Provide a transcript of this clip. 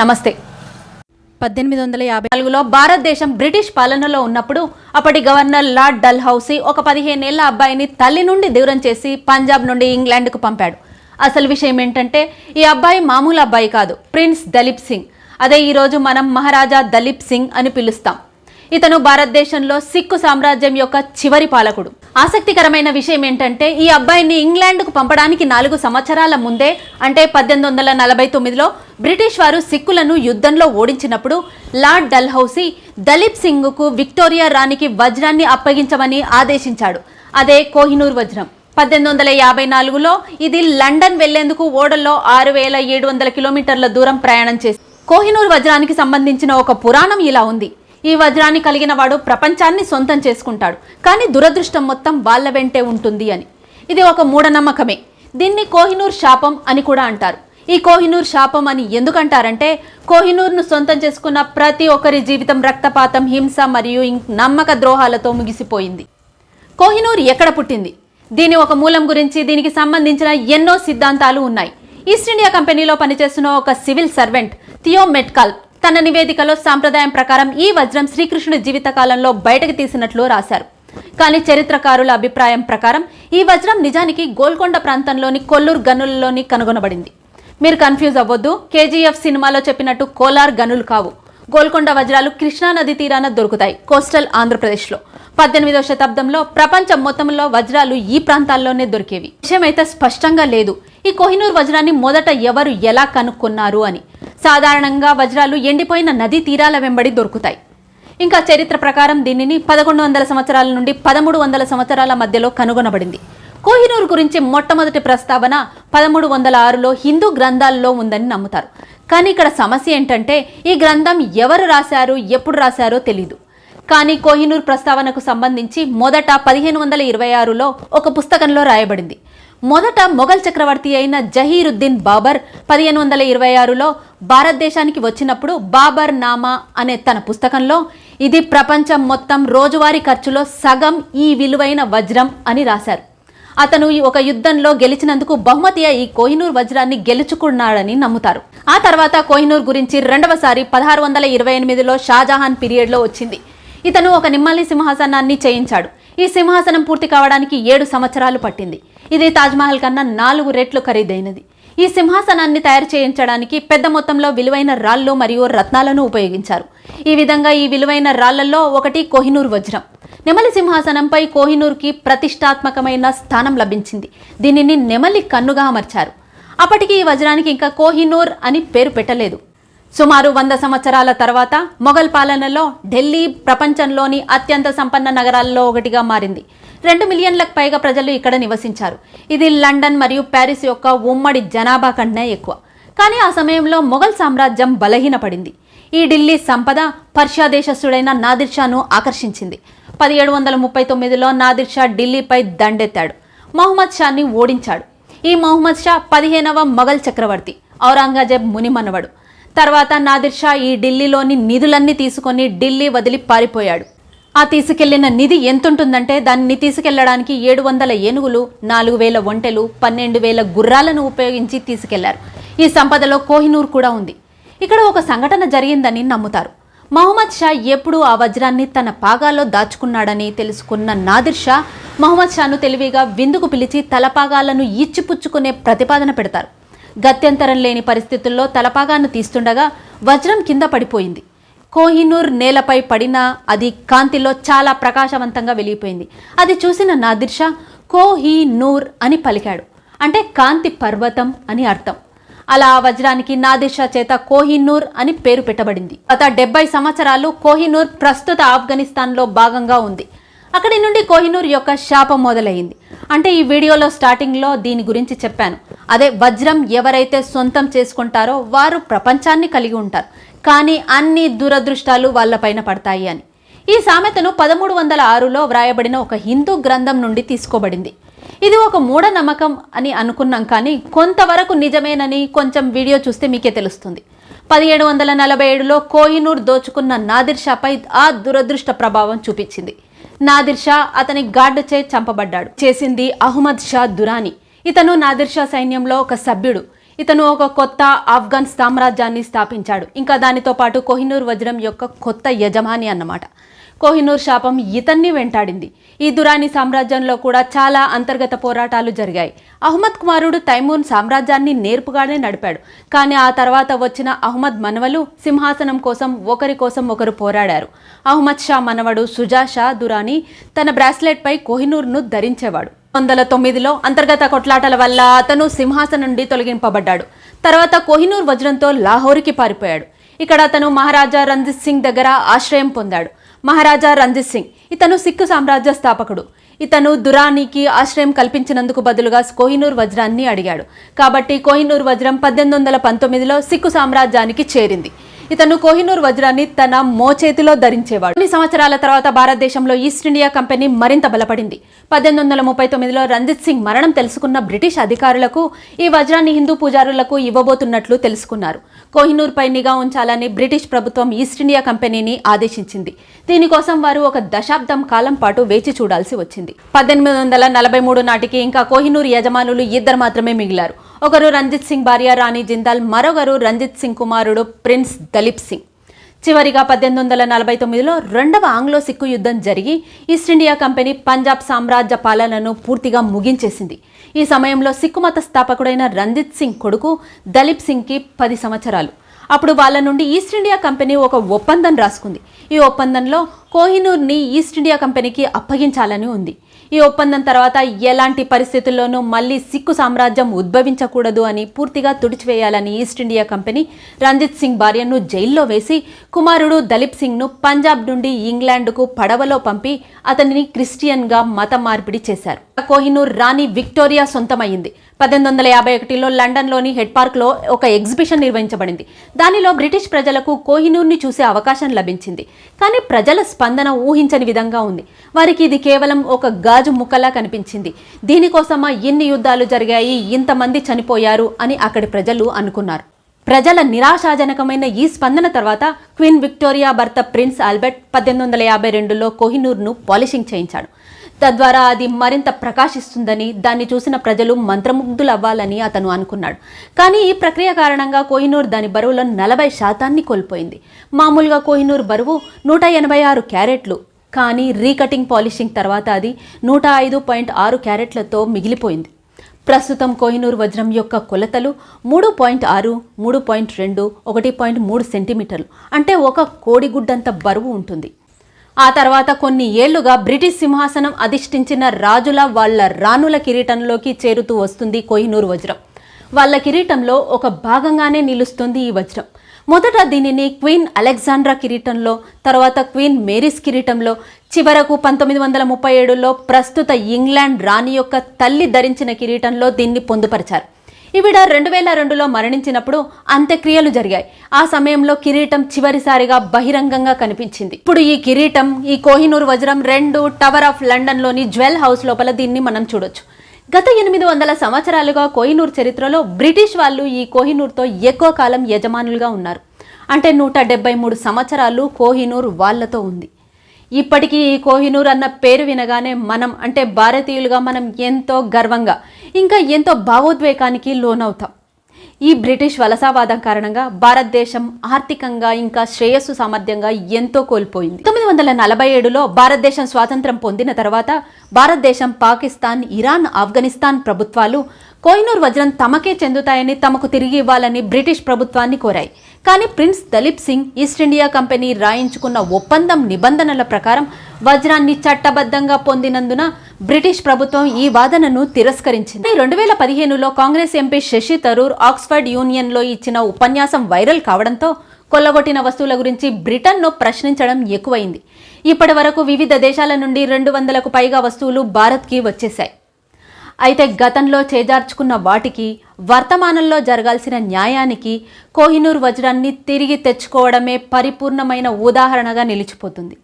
నమస్తే. పద్దెనిమిది వందల యాభై నాలుగులో భారతదేశం బ్రిటిష్ పాలనలో ఉన్నప్పుడు అప్పటి గవర్నర్ లార్డ్ డల్ హౌసీ ఒక పదిహేనేళ్ళ అబ్బాయిని తల్లి నుండి దూరం చేసి పంజాబ్ నుండి ఇంగ్లాండ్కు పంపాడు. అసలు విషయం ఏంటంటే ఈ అబ్బాయి మామూలు అబ్బాయి కాదు ప్రిన్స్ దలీప్ సింగ్. అదే ఈరోజు మనం మహారాజా దలీప్ సింగ్ అని పిలుస్తాం. ఇతను భారతదేశంలో సిక్కు సామ్రాజ్యం యొక్క చివరి పాలకుడు. ఆసక్తికరమైన విషయం ఏంటంటే ఈ అబ్బాయిని ఇంగ్లాండ్కు పంపడానికి నాలుగు సంవత్సరాల ముందే అంటే పద్దెనిమిది వందల నలభై తొమ్మిదిలో బ్రిటిష్ వారు సిక్కులను యుద్ధంలో ఓడించినప్పుడు లార్డ్ డల్హౌసీ దలీప్ సింగ్కు విక్టోరియా రాణికి వజ్రాన్ని అప్పగించమని ఆదేశించాడు. అదే కోహినూర్ వజ్రం. పద్దెనిమిది వందల యాభై నాలుగులో ఇది లండన్ వెళ్ళేందుకు ఓడల్లో ఆరు వేల ఏడు వందల కిలోమీటర్ల దూరం ప్రయాణం చేసి కోహినూర్ వజ్రానికి సంబంధించిన ఒక పురాణం ఇలా ఉంది. ఈ వజ్రాన్ని కలిగిన వాడు ప్రపంచాన్ని సొంతం చేసుకుంటాడు. కానీ దురదృష్టం మొత్తం వాళ్ళ వెంటే ఉంటుంది అని. ఇది ఒక మూఢనమ్మకమే. దీన్ని కోహినూర్ శాపం అని కూడా అంటారు. ఈ కోహినూర్ శాపం అని ఎందుకంటారంటే కోహినూర్ను సొంతం చేసుకున్న ప్రతి ఒక్కరి జీవితం రక్తపాతం హింస మరియు నమ్మక ద్రోహాలతో ముగిసిపోయింది. కోహినూర్ ఎక్కడ పుట్టింది? దీని ఒక మూలం గురించి దీనికి సంబంధించిన ఎన్నో సిద్ధాంతాలు ఉన్నాయి. ఈస్ట్ ఇండియా కంపెనీలో పనిచేస్తున్న ఒక సివిల్ సర్వెంట్ థియో మెట్కాల్ తన నివేదికలో సాంప్రదాయం ప్రకారం ఈ వజ్రం శ్రీకృష్ణుడి జీవితకాలంలో బయటకు తీసినట్లు రాశారు. కానీ చరిత్రకారుల అభిప్రాయం ప్రకారం ఈ వజ్రం నిజానికి గోల్కొండ ప్రాంతంలోని కొల్లూరు గనులలోని కనుగొనబడింది. మీరు కన్ఫ్యూజ్ అవ్వద్దు. కేజీఎఫ్ సినిమాలో చెప్పినట్టు కోలార్ గనులు కావు. గోల్కొండ వజ్రాలు కృష్ణా నది తీరాన దొరుకుతాయి కోస్టల్ ఆంధ్రప్రదేశ్లో. పద్దెనిమిదవ శతాబ్దంలో ప్రపంచం మొత్తంలో వజ్రాలు ఈ ప్రాంతాల్లోనే దొరికేవి. విషయం అయితే స్పష్టంగా లేదు. ఈ కోహినూర్ వజ్రాన్ని మొదట ఎవరు ఎలా కనుక్కున్నారు అని. సాధారణంగా వజ్రాలు ఎండిపోయిన నదీ తీరాల వెంబడి దొరుకుతాయి. ఇంకా చరిత్ర ప్రకారం దీనిని పదకొండు వందల సంవత్సరాల నుండి పదమూడు వందల సంవత్సరాల మధ్యలో కనుగొనబడింది. కోహినూర్ గురించి మొట్టమొదటి ప్రస్తావన పదమూడు వందల ఆరులో హిందూ గ్రంథాల్లో ఉందని నమ్ముతారు. కానీ ఇక్కడ సమస్య ఏంటంటే ఈ గ్రంథం ఎవరు రాశారు ఎప్పుడు రాశారో తెలీదు. కానీ కోహినూర్ ప్రస్తావనకు సంబంధించి మొదట పదిహేను వందల ఇరవై ఆరులో ఒక పుస్తకంలో రాయబడింది. మొదట మొఘల్ చక్రవర్తి అయిన జహీరుద్దీన్ బాబర్ పదిహేను వందల ఇరవై ఆరులో భారతదేశానికి వచ్చినప్పుడు బాబర్ నామా అనే తన పుస్తకంలో ఇది ప్రపంచం మొత్తం రోజువారీ ఖర్చులో సగం ఈ విలువైన వజ్రం అని రాశారు. అతను ఈ ఒక యుద్ధంలో గెలిచినందుకు బహుమతిగా ఈ కోహినూర్ వజ్రాన్ని గెలుచుకున్నాడని నమ్ముతారు. ఆ తర్వాత కోహినూర్ గురించి రెండవసారి పదహారు వందల ఇరవై ఎనిమిదిలో షాజహాన్ పీరియడ్లో వచ్చింది. ఇతను ఒక నిమ్మల్ని సింహాసనాన్ని చేయించాడు. ఈ సింహాసనం పూర్తి కావడానికి ఏడు సంవత్సరాలు పట్టింది. ఇది తాజ్మహల్ కన్నా నాలుగు రెట్లు ఖరీదైనది. ఈ సింహాసనాన్ని తయారు చేయించడానికి పెద్ద మొత్తంలో విలువైన రాళ్ళు మరియు రత్నాలను ఉపయోగించారు. ఈ విధంగా ఈ విలువైన రాళ్ళలో ఒకటి కోహినూర్ వజ్రం. నెమలి సింహాసనంపై కోహినూర్కి ప్రతిష్టాత్మకమైన స్థానం లభించింది. దీనిని నెమలి కన్నుగా అమర్చారు. అప్పటికి ఈ వజ్రానికి ఇంకా కోహినూర్ అని పేరు పెట్టలేదు. సుమారు వంద సంవత్సరాల తర్వాత మొఘల్ పాలనలో ఢిల్లీ ప్రపంచంలోని అత్యంత సంపన్న నగరాల్లో ఒకటిగా మారింది. రెండు మిలియన్లకు పైగా ప్రజలు ఇక్కడ నివసించారు. ఇది లండన్ మరియు ప్యారిస్ యొక్క ఉమ్మడి జనాభా కంటే ఎక్కువ. కానీ ఆ సమయంలో మొఘల్ సామ్రాజ్యం బలహీనపడింది. ఈ ఢిల్లీ సంపద పర్షియా దేశస్థుడైన నాదిర్ షాను ఆకర్షించింది. పదిహేడు వందల ముప్పై తొమ్మిదిలో నాదిర్ షా ఢిల్లీపై దండెత్తాడు. మహమ్మద్ షాని ఓడించాడు. ఈ మహమ్మద్ షా పదిహేనవ మొఘల్ చక్రవర్తి ఔరంగజేబ్ మునిమనవడు తర్వాత నాదిర్ షా ఈ ఢిల్లీలోని నిధులన్నీ తీసుకొని ఢిల్లీ వదిలి పారిపోయాడు. ఆ తీసుకెళ్ళిన నిధి ఎంతుంటుందంటే దాన్ని తీసుకెళ్ళడానికి ఏడు వందల ఏనుగులు నాలుగు వేల ఒంటెలు పన్నెండు వేల గుర్రాలను ఉపయోగించి తీసుకెళ్ళారు. ఈ సంపదలో కోహినూర్ కూడా ఉంది. ఇక్కడ ఒక సంఘటన జరిగిందని నమ్ముతారు. మహమ్మద్ షా ఎప్పుడూ ఆ వజ్రాన్ని తన పాగాల్లో దాచుకున్నాడని తెలుసుకున్న నాదిర్ షా మహమ్మద్ షాను తెలివిగా విందుకు పిలిచి తలపాగాలను ఇచ్చిపుచ్చుకునే ప్రతిపాదన పెడతారు. గత్యంతరం లేని పరిస్థితుల్లో తలపాగాను తీస్తుండగా వజ్రం కింద పడిపోయింది. కోహినూర్ నేలపై పడినా అది కాంతిలో చాలా ప్రకాశవంతంగా వెలిగిపోయింది. అది చూసిన నాదిర్ షా కోహినూర్ అని పలికాడు. అంటే కాంతి పర్వతం అని అర్థం. అలా ఆ వజ్రానికి నాదిర్ చేత కోహినూర్ అని పేరు పెట్టబడింది. గత డెబ్బై సంవత్సరాలు కోహినూర్ ప్రస్తుత ఆఫ్ఘనిస్తాన్లో భాగంగా ఉంది. అక్కడి నుండి కోహినూర్ యొక్క శాపం మొదలైంది. అంటే ఈ వీడియోలో స్టార్టింగ్లో దీని గురించి చెప్పాను. అదే వజ్రం ఎవరైతే సొంతం చేసుకుంటారో వారు ప్రపంచాన్ని కలిగి ఉంటారు. కానీ అన్ని దురదృష్టాలు వాళ్ళపైన పడతాయి అని. ఈ సామెతను పదమూడు వందల ఆరులో వ్రాయబడిన ఒక హిందూ గ్రంథం నుండి తీసుకోబడింది. ఇది ఒక మూఢనమ్మకం అని అనుకున్నాం కానీ కొంతవరకు నిజమేనని కొంచెం వీడియో చూస్తే మీకే తెలుస్తుంది. పదిహేడు వందల నలభై ఏడులో కోహినూర్ దోచుకున్న నాదిర్ షాపై ఆ దురదృష్ట ప్రభావం చూపించింది. నాదిర్ షా అతని గార్డుచే చంపబడ్డాడు. చేసింది అహ్మద్ షా దురాని. ఇతను నాదిర్షా సైన్యంలో ఒక సభ్యుడు. ఇతను ఒక కొత్త ఆఫ్ఘన్ సామ్రాజ్యాన్ని స్థాపించాడు. ఇంకా దానితో పాటు కోహినూర్ వజ్రం యొక్క కొత్త యజమాని అన్నమాట. కోహినూర్ శాపం ఇతన్ని వెంటాడింది. ఈ దురాని సామ్రాజ్యంలో కూడా చాలా అంతర్గత పోరాటాలు జరిగాయి. అహ్మద్ కుమారుడు తైమూన్ సామ్రాజ్యాన్ని నేర్పుగానే నడిపాడు. కానీ ఆ తర్వాత వచ్చిన అహ్మద్ మనవలు సింహాసనం కోసం ఒకరి కోసం ఒకరు పోరాడారు. అహ్మద్ షా మనవడు సుజా షా దురాని తన బ్రాస్లెట్పై కోహినూర్ను ధరించేవాడు. వందల తొమ్మిదిలో అంతర్గత కొట్లాటల వల్ల అతను సింహాసనం నుండి తొలగింపబడ్డాడు. తర్వాత కోహినూర్ వజ్రంతో లాహోర్కి పారిపోయాడు. ఇక్కడ అతను మహారాజా రంజిత్ సింగ్ దగ్గర ఆశ్రయం పొందాడు. మహారాజా రంజిత్ సింగ్. ఇతను సిక్కు సామ్రాజ్య స్థాపకుడు. ఇతను దురానికి ఆశ్రయం కల్పించినందుకు బదులుగా కోహినూర్ వజ్రాన్ని అడిగాడు. కాబట్టి కోహినూర్ వజ్రం పద్దెనిమిది వందల పంతొమ్మిదిలో సిక్కు సామ్రాజ్యానికి చేరింది. ఇతను కోహినూర్ వజ్రాన్ని తన మోచేతిలో ధరించేవాడు. కొన్ని సంవత్సరాల తర్వాత భారతదేశంలో ఈస్ట్ ఇండియా కంపెనీ మరింత బలపడింది. పద్దెనిమిది వందల ముప్పై తొమ్మిదిలో రంజిత్ సింగ్ మరణం తెలుసుకున్న బ్రిటిష్ అధికారులకు ఈ వజ్రాన్ని హిందూ పూజారులకు ఇవ్వబోతున్నట్లు తెలుసుకున్నారు. కోహినూర్ పై నిఘా ఉంచాలని బ్రిటిష్ ప్రభుత్వం ఈస్ట్ ఇండియా కంపెనీని ఆదేశించింది. దీనికోసం వారు ఒక దశాబ్దం కాలం పాటు వేచి చూడాల్సి వచ్చింది. పద్దెనిమిది వందల నలభై మూడు నాటికి ఇంకా కోహినూర్ యజమానులు ఇద్దరు మాత్రమే మిగిలారు. ఒకరు రంజిత్ సింగ్ భార్య రాణి జిందాల్ మరొకరు రంజిత్ సింగ్ కుమారుడు ప్రిన్స్ దలీప్ సింగ్. చివరిగా పద్దెనిమిది వందల నలభై తొమ్మిదిలో రెండవ ఆంగ్లో సిక్కు యుద్ధం జరిగి ఈస్ట్ ఇండియా కంపెనీ పంజాబ్ సామ్రాజ్య పాలనను పూర్తిగా ముగించేసింది. ఈ సమయంలో సిక్కు మత స్థాపకుడైన రంజిత్ సింగ్ కొడుకు దలీప్ సింగ్కి పది సంవత్సరాలు. అప్పుడు వాళ్ళ నుండి ఈస్ట్ ఇండియా కంపెనీ ఒక ఒప్పందం రాసుకుంది. ఈ ఒప్పందంలో కోహినూర్ని ఈస్ట్ ఇండియా కంపెనీకి అప్పగించాలని ఉంది. ఈ ఒప్పందం తర్వాత ఎలాంటి పరిస్థితుల్లోనూ మళ్ళీ సిక్కు సామ్రాజ్యం ఉద్భవించకూడదు అని పూర్తిగా తుడిచివేయాలని east India company Ranjit Singh భార్యను జైల్లో వేసి కుమారుడు దలీప్ సింగ్ను పంజాబ్ నుండి ఇంగ్లాండ్కు పడవలో పంపి అతనిని క్రిస్టియన్గా మత మార్పిడి చేశారు. కోహినూర్ రాణి విక్టోరియా సొంతమైంది పద్దెనిమిది వందల యాభై ఒకటిలో లండన్లోని హెడ్ పార్క్లో ఒక ఎగ్జిబిషన్ నిర్వహించబడింది. దానిలో బ్రిటిష్ ప్రజలకు కోహినూర్ని చూసే అవకాశం లభించింది. కానీ ప్రజల స్పందన ఊహించని విధంగా ఉంది. వారికి ఇది కేవలం ఒక గాజు ముక్కలా కనిపించింది. దీనికోసమా ఎన్ని యుద్ధాలు జరిగాయి ఇంతమంది చనిపోయారు అని అక్కడి ప్రజలు అనుకున్నారు. ప్రజల నిరాశాజనకమైన ఈ స్పందన తర్వాత క్వీన్ విక్టోరియా భర్త ప్రిన్స్ ఆల్బర్ట్ పద్దెనిమిది వందల యాభై రెండులో కోహినూర్ను పాలిషింగ్ చేయించాడు. తద్వారా అది మరింత ప్రకాశిస్తుందని దాన్ని చూసిన ప్రజలు మంత్రముగ్ధులవ్వాలని అతను అనుకున్నాడు. కానీ ఈ ప్రక్రియ కారణంగా కోహినూర్ దాని బరువులో నలభై శాతాన్ని కోల్పోయింది. మామూలుగా కోహినూర్ బరువు నూట ఎనభై ఆరు క్యారెట్లు కానీ రీకటింగ్ పాలిషింగ్ తర్వాత అది నూట ఐదు పాయింట్ ఆరు క్యారెట్లతో మిగిలిపోయింది. ప్రస్తుతం కోహినూర్ వజ్రం యొక్క కొలతలు మూడు పాయింట్ ఆరు మూడు పాయింట్ రెండు ఒకటి పాయింట్ మూడు సెంటీమీటర్లు. అంటే ఒక కోడిగుడ్డంత బరువు ఉంటుంది. ఆ తర్వాత కొన్ని ఏళ్ళుగా బ్రిటిష్ సింహాసనం అధిష్ఠించిన రాజుల వాళ్ళ రాణుల కిరీటంలోకి చేరుతూ వస్తుంది కోహినూరు వజ్రం. వాళ్ళ కిరీటంలో ఒక భాగంగానే నిలుస్తుంది ఈ వజ్రం. మొదట దీనిని క్వీన్ అలెగ్జాండ్రా కిరీటంలో తర్వాత క్వీన్ మేరీస్ కిరీటంలో చివరకు పంతొమ్మిది వందల ముప్పై ఏడులో ప్రస్తుత ఇంగ్లాండ్ రాణి యొక్క తల్లి ధరించిన కిరీటంలో దీన్ని పొందుపరిచారు. ఈవిడ రెండు వేల రెండులో మరణించినప్పుడు అంత్యక్రియలు జరిగాయి. ఆ సమయంలో కిరీటం చివరిసారిగా బహిరంగంగా కనిపించింది. ఇప్పుడు ఈ కిరీటం ఈ కోహినూర్ వజ్రం రెండు టవర్ ఆఫ్ లండన్లోని జ్వెల్ హౌస్ లోపల దీన్ని మనం చూడొచ్చు. గత ఎనిమిది వందల సంవత్సరాలుగా కోహినూర్ చరిత్రలో బ్రిటిష్ వాళ్ళు ఈ కోహినూర్తో ఎక్కువ కాలం యజమానులుగా ఉన్నారు. అంటే నూట డెబ్బై మూడు సంవత్సరాలు కోహినూర్ వాళ్ళతో ఉంది. ఇప్పటికీ ఈ కోహినూర్ అన్న పేరు వినగానే మనం అంటే భారతీయులుగా మనం ఎంతో గర్వంగా ఇంకా ఎంతో భావోద్వేగానికి లోనవుతాం. ఈ బ్రిటిష్ వలసావాదం కారణంగా భారతదేశం ఆర్థికంగా ఇంకా శ్రేయస్సు సామర్థ్యంగా ఎంతో కోల్పోయింది. తొమ్మిది వందల నలభై ఏడులో భారతదేశం స్వాతంత్రం పొందిన తర్వాత భారతదేశం పాకిస్తాన్ ఇరాన్ ఆఫ్ఘనిస్తాన్ ప్రభుత్వాలు కోహినూర్ వజ్రం తమకే చెందుతాయని తమకు తిరిగి ఇవ్వాలని బ్రిటిష్ ప్రభుత్వాన్ని కోరాయి. కానీ prince Duleep Singh east India company రాయించుకున్న ఒప్పందం నిబంధనల ప్రకారం వజ్రాన్ని చట్టబద్ధంగా పొందినందున బ్రిటిష్ ప్రభుత్వం ఈ వాదనను తిరస్కరించింది. రెండు వేల పదిహేనులో కాంగ్రెస్ ఎంపీ శశి తరూర్ ఆక్స్ఫర్డ్ యూనియన్లో ఇచ్చిన ఉపన్యాసం వైరల్ కావడంతో కొల్లగొట్టిన వస్తువుల గురించి బ్రిటన్ను ప్రశ్నించడం ఎక్కువైంది. ఇప్పటి వరకు వివిధ దేశాల నుండి రెండు వందలకు పైగా వస్తువులు భారత్కి వచ్చేశాయి. అయితే గతంలో చేజార్చుకున్న వాటికి వర్తమానంలో జరగాల్సిన న్యాయానికి కోహినూర్ వజ్రాన్ని తిరిగి తెచ్చుకోవడమే పరిపూర్ణమైన ఉదాహరణగా నిలిచిపోతుంది.